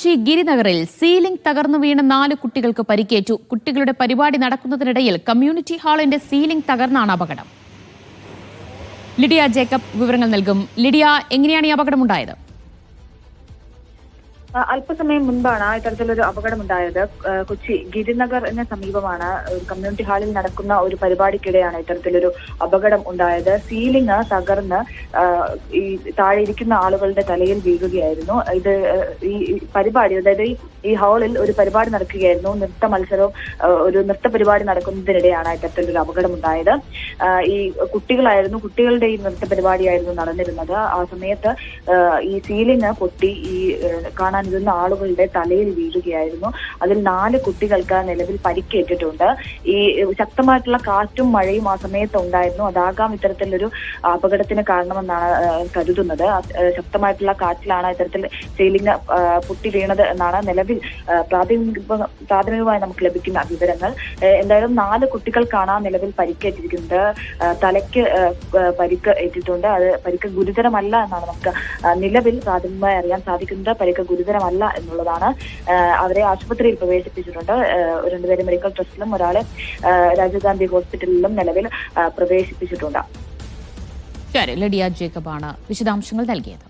Kochi ഗിരിനഗറിൽ ceiling തകർന്നു വീണ നാല് കുട്ടികൾക്ക് പരിക്കേറ്റു. കുട്ടികളുടെ പരിപാടി നടക്കുന്നതിനിടയിൽ കമ്മ്യൂണിറ്റി ഹാളിന്റെ സീലിംഗ് തകർന്നാണ് അപകടം. ലിഡിയ ജേക്കബ് വിവരങ്ങൾ നൽകും. ലിഡിയ എങ്ങനെയാണ് ഈ അപകടമുണ്ടായത്? അല്പസമയം മുൻപാണ് ഇത്തരത്തിലൊരു അപകടം ഉണ്ടായത് കൊച്ചി ഗിരിനഗർ ഗിരിനഗറിന് സമീപമാണ് കമ്മ്യൂണിറ്റി ഹാളിൽ നടക്കുന്ന ഒരു പരിപാടിക്കിടെയാണ് ഇത്തരത്തിലൊരു അപകടം ഉണ്ടായത്. സീലിംഗ് തകർന്ന് ഈ താഴെ ഇരിക്കുന്ന ആളുകളുടെ തലയിൽ വീഴുകയായിരുന്നു. ഇത് ഈ പരിപാടി അതായത് ഈ- ഹാളിൽ ഒരു പരിപാടി നടക്കുകയായിരുന്നു. നൃത്ത മത്സരവും ഒരു നൃത്ത പരിപാടി നടക്കുന്നതിനിടെയാണ് ഇത്തരത്തിലൊരു അപകടം ഉണ്ടായത് ഈ കുട്ടികളായിരുന്നു കുട്ടികളുടെ ഈ നൃത്ത പരിപാടിയായിരുന്നു നടന്നിരുന്നത്. ആ സമയത്ത് ഈ സീലിംഗ് പൊട്ടി ഈ ആ, കാണാനിരുന്ന ആളുകളുടെ തലയിൽ വീഴുകയായിരുന്നു. അതിൽ നാല് കുട്ടികൾക്ക് നിലവിൽ പരിക്കേറ്റിട്ടുണ്ട്. ഈ ശക്തമായിട്ടുള്ള കാറ്റും മഴയും ആ സമയത്ത് ഉണ്ടായിരുന്നു അതാകാം ഇത്തരത്തിലൊരു അപകടത്തിന് കാരണമെന്നാണ് കരുതുന്നത്. ശക്തമായിട്ടുള്ള കാറ്റിലാണ് ഇത്തരത്തിൽ സീലിംഗ് ആ, പൊട്ടി വീണത് എന്നാണ് നിലവിൽ പ്രാഥമിക പ്രാഥമികമായി നമുക്ക് ലഭിക്കുന്ന വിവരങ്ങൾ. എന്തായാലും നാല് കുട്ടികൾക്കാണ് നിലവിൽ പരിക്കേറ്റിരിക്കുന്നത്. തലയ്ക്ക് പരിക്ക് ഏറ്റിട്ടുണ്ട്. അത് പരിക്ക് ഗുരുതരമല്ല എന്നാണ് നമുക്ക് നിലവിൽ പ്രാഥമികമായി അറിയാൻ സാധിക്കുന്നത്. പരിക്ക് ഗുരുതരമല്ല എന്നുള്ളതാണ്. അവരെ ആശുപത്രിയിൽ പ്രവേശിപ്പിച്ചിട്ടുണ്ട്. രണ്ടുപേരും മെഡിക്കൽ ട്രസ്റ്റിലും ഒരാളെ രാജീവ് ഗാന്ധി ഹോസ്പിറ്റലിലും നിലവിൽ പ്രവേശിപ്പിച്ചിട്ടുണ്ട്. ശരി ലിഡിയ ജേക്കബാണ് വിശദാംശങ്ങൾ നൽകിയത്.